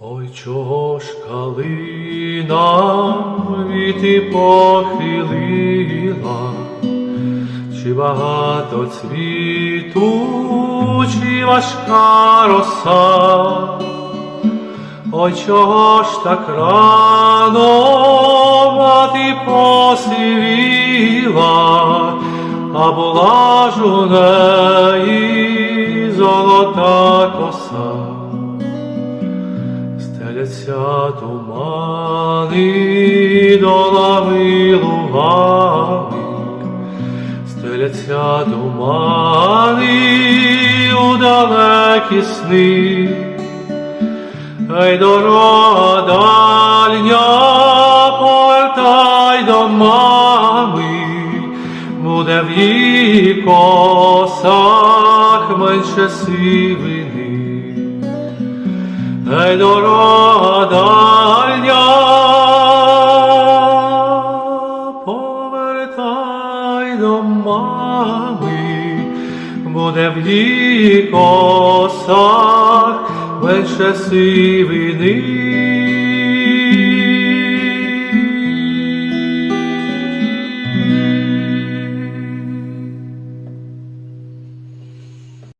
Ой, чого ж калина віти похилила, чи багато цвіту, чи важка роса, ой, чого ж так рано мати посивіла, а була ж у неї золота коса. Стеляться тумани долами лугами, стеляться тумани у далекі сни, Ей, дорога дальня, повертай до мами, буде в її косах менше сивини. Ей, дорога повертай до мами, буде в її косах менше сивини.